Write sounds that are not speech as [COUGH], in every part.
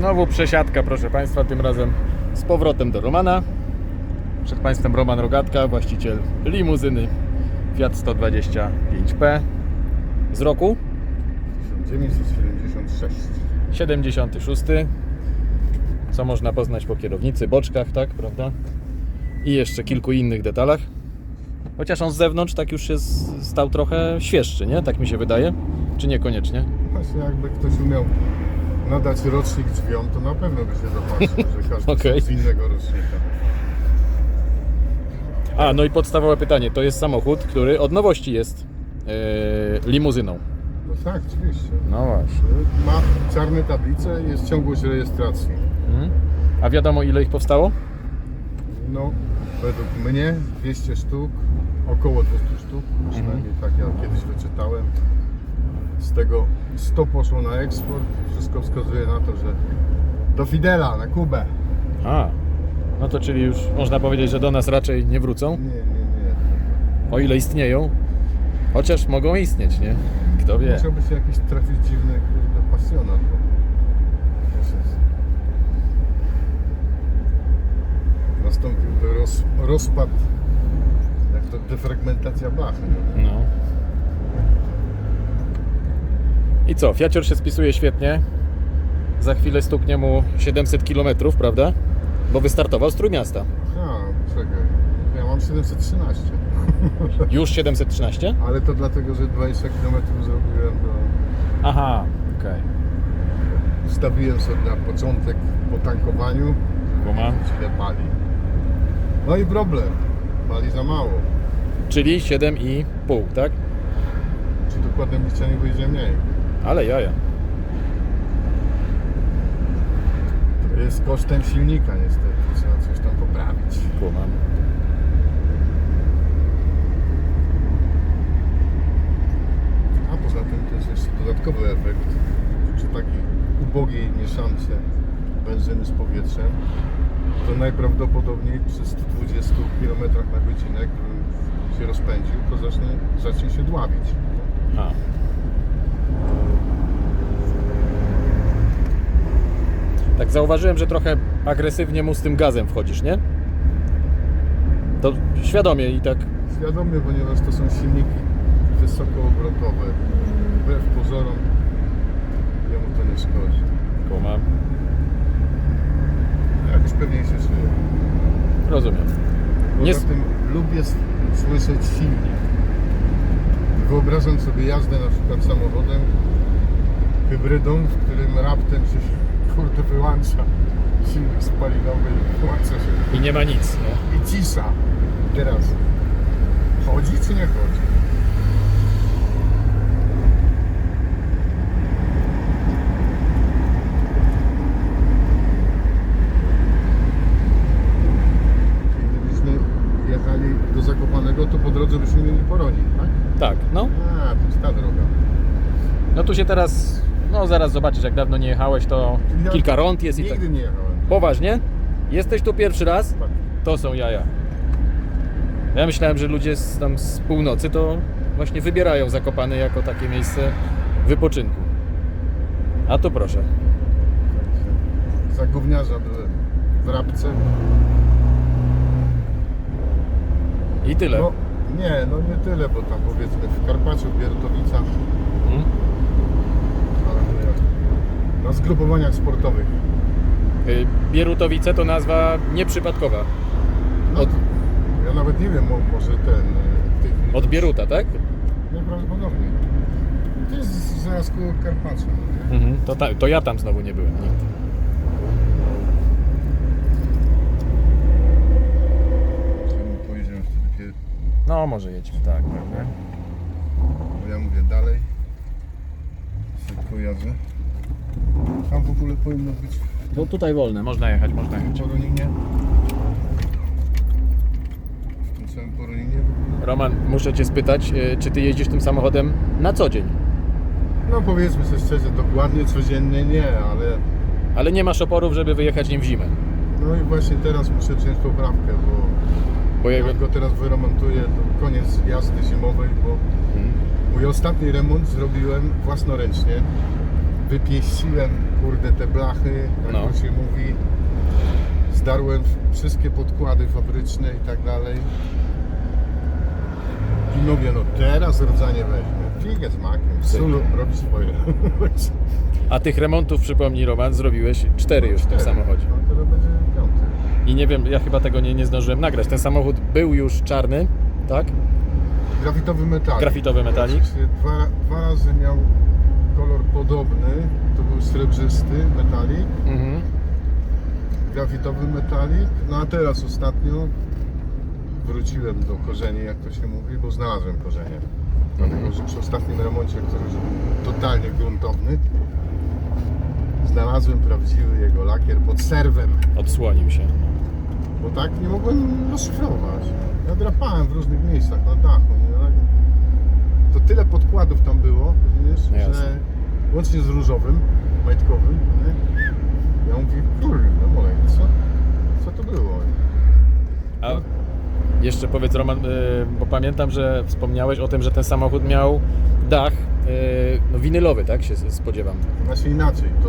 Znowu przesiadka, proszę Państwa, tym razem z powrotem do Romana. Przed Państwem Roman Rogatka, właściciel limuzyny Fiat 125P z roku 1976. 76. Co można poznać po kierownicy, boczkach, tak, prawda? I jeszcze kilku innych detalach. Chociaż on z zewnątrz tak już jest, stał trochę świeższy, nie? Tak mi się wydaje. Czy niekoniecznie? Właśnie jakby ktoś umiał nadać rocznik drzwiom, to na pewno by się zobaczył, że każdy Okej. z innego rocznika. A, no i podstawowe pytanie. To jest samochód, który od nowości jest yy, limuzyną. No tak, oczywiście. No właśnie. Ma czarne tablice, jest ciągłość rejestracji. Mhm. A wiadomo ile ich powstało? No, według mnie 200 sztuk, około 200 sztuk, przynajmniej tak ja kiedyś wyczytałem. Z tego 100 poszło na eksport. Wszystko wskazuje na to, że do Fidela, na Kubę. A, no to czyli już można powiedzieć, że do nas raczej nie wrócą, Nie, nie, nie. o ile istnieją. Chociaż mogą istnieć, nie? Kto wie. Musiałby się jakiś trafić dziwny kurde pasjonat. Bo... Wiesz, jest- Nastąpiłby roz, rozpad, jak to defragmentacja blachy. nie? No. I co? Fiacior się spisuje świetnie. Za chwilę stuknie mu 700 km, prawda? Bo wystartował z Trójmiasta. A, czekaj. Ja mam 713. [LAUGHS] Już 713? Ale to dlatego, że 20 km zrobiłem do... Aha, okej. Ustawiłem sobie na początek po tankowaniu, Okay. źle pali. No i problem. Pali za mało. Czyli 7,5, tak? Czy dokładnym liczeniu wyjdzie mniej? Ale jaja. To jest kosztem silnika niestety. Trzeba coś tam poprawić. Kumam. A poza tym to jest jeszcze dodatkowy efekt. Przy takiej ubogiej mieszance benzyny z powietrzem to najprawdopodobniej przy 120 km na godzinę, gdybym się rozpędził, to zacznie, zacznie się dławić. A. Tak zauważyłem, że trochę agresywnie mu z tym gazem wchodzisz, nie? To świadomie i tak. Świadomie, ponieważ to są silniki wysokoobrotowe. Wbrew pozorom jemu to nie szkodzi. Kumam. Jakoś pewniej się żyje. Rozumiem. Nie tym lubię słyszeć silnik. Wyobrażam sobie jazdę na przykład samochodem hybrydą, w którym raptem się kurde wyłącza silnik spalinowy i wyłącza się I nie ma nic. No. i cisza. Teraz chodzi czy nie chodzi? Gdybyśmy jechali do Zakopanego, to po drodze byśmy mieli Poronin, tak? Tak, no. A, to jest ta droga. No tu się teraz. No zaraz zobaczysz, jak dawno nie jechałeś, to Ja kilka rąd jest i tak. Nigdy nie jechałem. Poważnie? Jesteś tu pierwszy raz? Tak. To są jaja. Ja myślałem, że ludzie z, tam z północy to właśnie wybierają Zakopane jako takie miejsce wypoczynku. A tu proszę. Za gówniarza byłem w Rabce. I tyle. No, nie, no nie tyle, bo tam powiedzmy w Karpaczu, Biertowicach, Mhm. ale to jak na zgrupowaniach sportowych. Y, Bierutowice to nazwa nieprzypadkowa. No, Od, ja nawet nie wiem, mo- może ten... tej chwili- od Bieruta, tak? Najprawdopodobniej. To jest zaraz koło Karpacza. nie? Mhm. To, ta, to ja tam znowu nie byłem nigdy. Pojedziemy w takie, No, może jedźmy tak, bo ja mówię dalej. Szybko jadę. Tam w ogóle powinno być To tutaj wolne, można jechać, można w jechać. Poroninie. W tym samym Poroninie. Roman, muszę Cię spytać, y, czy Ty jeździsz tym samochodem na co dzień? No powiedzmy sobie szczerze, dokładnie codziennie nie, ale Ale nie masz oporów, żeby wyjechać nim w zimę. no i właśnie teraz muszę wziąć poprawkę, bo Bo jak go teraz wyremontuję, to koniec jazdy zimowej, bo Mhm. mój ostatni remont zrobiłem własnoręcznie wypieściłem, kurde, te blachy, jak No. to się mówi. Zdarłem wszystkie podkłady fabryczne i tak dalej. I mówię, no teraz rdzanie weźmie. Figę z makiem. Sulu robi swoje. A tych remontów, przypomnij Roman, zrobiłeś cztery już w tym samochodzie. No teraz będzie piąty. I nie wiem, ja chyba tego nie, nie zdążyłem nagrać. Ten samochód był już czarny, tak? Grafitowy metalik. Grafitowy metalik. Dwa, dwa razy miał kolor podobny. To był srebrzysty metalik. Mhm. grafitowy metalik. No a teraz ostatnio wróciłem do korzeni, jak to się mówi, bo znalazłem korzenie. Dlatego, że przy ostatnim remoncie, który był totalnie gruntowny, znalazłem prawdziwy jego lakier pod serwem, Odsłonił się. bo tak nie mogłem rozszyfrować. Ja drapałem w różnych miejscach na dachu. Tyle podkładów tam było, rozumiesz, No jasne. że łącznie z różowym, majtkowym, nie? ja mówię, kurde, molej, co, co to było? A jeszcze powiedz Roman, y, bo pamiętam, że wspomniałeś o tym, że ten samochód miał dach y, no, winylowy, tak się spodziewam. Znaczy inaczej, to,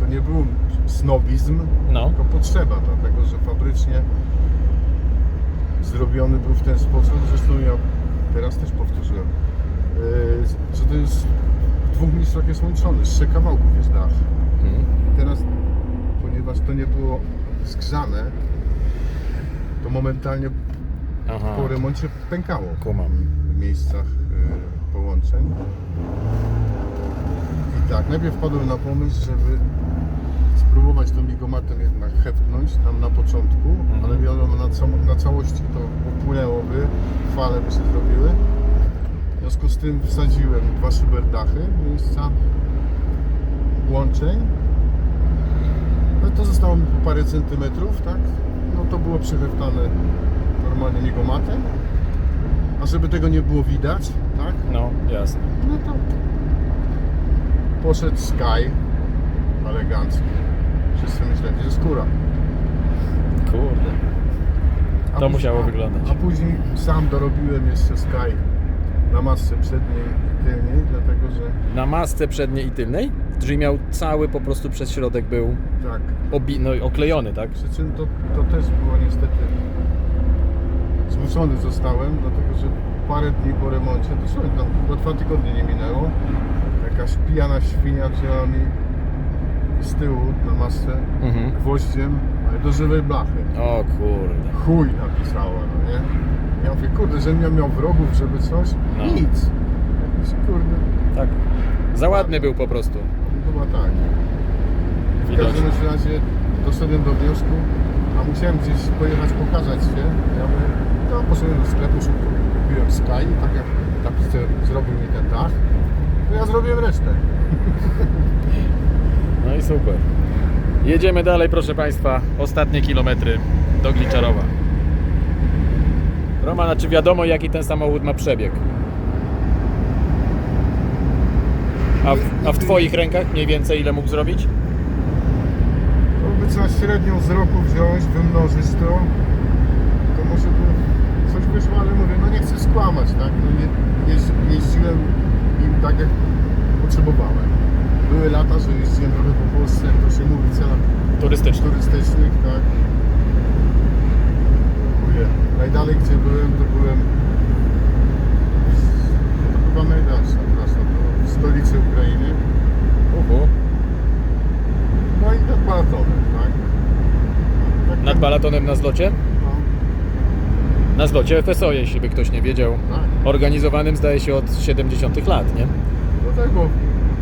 to nie był snobizm, No. tylko potrzeba, dlatego że fabrycznie zrobiony był w ten sposób, zresztą ja teraz też powtórzyłem, że to jest w dwóch miejscach jest łączony, z trzech kawałków jest dach. Mhm. I teraz, ponieważ to nie było zgrzane, to momentalnie Aha, po remoncie pękało kumam. w miejscach y, połączeń. I tak, najpierw wpadłem na pomysł, żeby spróbować to migomatem jednak heptnąć tam na początku, Mhm. ale wiadomo, na, na całości to popłynęłoby, fale by się zrobiły. W związku z tym wsadziłem dwa szyberdachy miejsca łączeń. No to zostało mi po parę centymetrów, tak? No to było przyheftane normalnie migomatem. A żeby tego nie było widać, tak? No, jasne. No to poszedł Sky elegancki. Wszyscy myśleli, że skóra. Kurde. A To później- musiało a- wyglądać. A później sam dorobiłem jeszcze Sky na masce przedniej i tylniej, dlatego że Na masce przedniej i tylnej? Czyli miał cały po prostu przez środek był tak, obi- no, oklejony, tak? przy czym to, to też było niestety zmuszony zostałem, dlatego że parę dni po remoncie, dosłownie tam chyba dwa tygodnie nie minęło, jakaś pijana świnia wzięła mi z tyłu na masce Mhm. gwoździem, ale do żywej blachy. O kurde. Chuj napisała, no nie? Ja mówię, kurde, że nie miał wrogów, żeby coś? No. Nic. Jakiś kurde, Tak. Za ładny był po prostu. chyba tak. W każdym razie doszedłem do wniosku, a musiałem gdzieś pojechać pokazać się. Ja mówię, no poszedłem do sklepu, szybko kupiłem Sky, tak jak tapicer zrobił mi ten dach, to ja zrobiłem resztę. [LAUGHS] No i super. Jedziemy dalej, proszę Państwa. Ostatnie kilometry do Gliczarowa. Roman, a czy wiadomo jaki ten samochód ma przebieg? A w, a w Twoich rękach mniej więcej ile mógł zrobić? To by trzeba średnią z roku wziąć, wymnożyć to, to może by coś wyszło, ale mówię, no nie chcę skłamać, tak? No nie, jeździ, jeździłem im tak, jak potrzebowałem. Były lata, że jeździłem trochę po Polsce, jak to się mówi, celach Turystyczny. turystycznych, tak? Najdalej gdzie byłem, to byłem to chyba najdalsza trasa, to w stolicy Ukrainy, Uhu. no i nad Balatonem, tak? tak Nad balatonem na zlocie? No, Na zlocie FSO, jeśli by ktoś nie wiedział. tak. Organizowanym zdaje się od 70 lat, nie? No tak, bo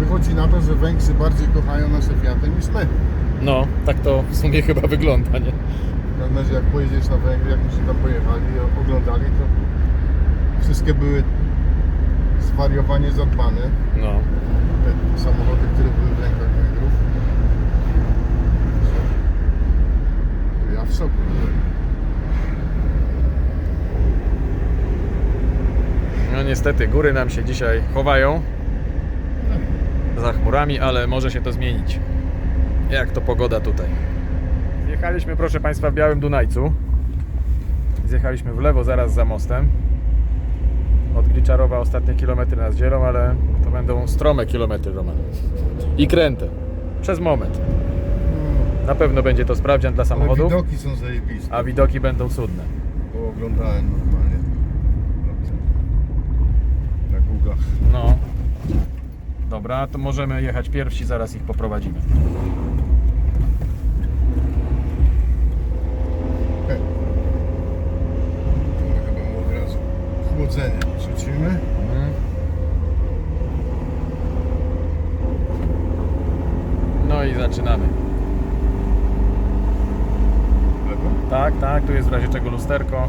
wychodzi na to, że Węgrzy bardziej kochają nasze Fiaty niż my. No, tak to w sumie chyba wygląda, nie? W razie jak pojedziesz na Węgry, jak myśmy tam pojechali i oglądali, to wszystkie były zwariowanie zadbane. No. Te samochody, które były w rękach Węgrów. Ja w szoku byłem. No niestety, góry nam się dzisiaj chowają za chmurami, ale może się to zmienić. Jak to pogoda tutaj. Zjechaliśmy, proszę Państwa, w Białym Dunajcu. Zjechaliśmy w lewo zaraz za mostem. od Gliczarowa ostatnie kilometry nas dzielą, ale to będą strome kilometry, Roman. I kręte. Przez moment. Na pewno będzie to sprawdzian dla Ale samochodów, widoki są zajebiste. a widoki będą cudne. Bo oglądałem normalnie. Na Google'ach. No. Dobra, to możemy jechać pierwsi, zaraz ich poprowadzimy. Hej. To chyba mu od razu chłodzenie rzucimy. Mhm. No i zaczynamy. Lewo? Tak, tak, tu jest w razie czego lusterko.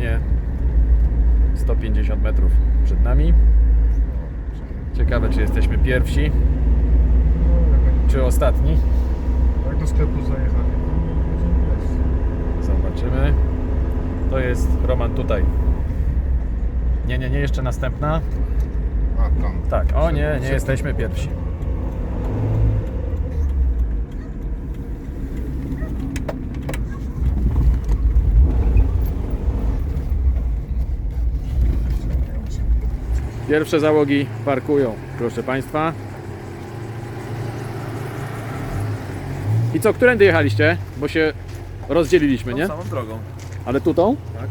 Ostatnie 150 metrów przed nami. Ciekawe, czy jesteśmy pierwsi, czy ostatni. Jak do sklepu zajechali. Zobaczymy. To jest Roman tutaj. Nie, nie, nie, jeszcze następna. A, tam. Tak, o nie, nie jesteśmy pierwsi. Pierwsze załogi parkują, proszę Państwa. I co, którędy jechaliście? Bo się rozdzieliliśmy, nie? samą drogą. Ale tutą? Tak.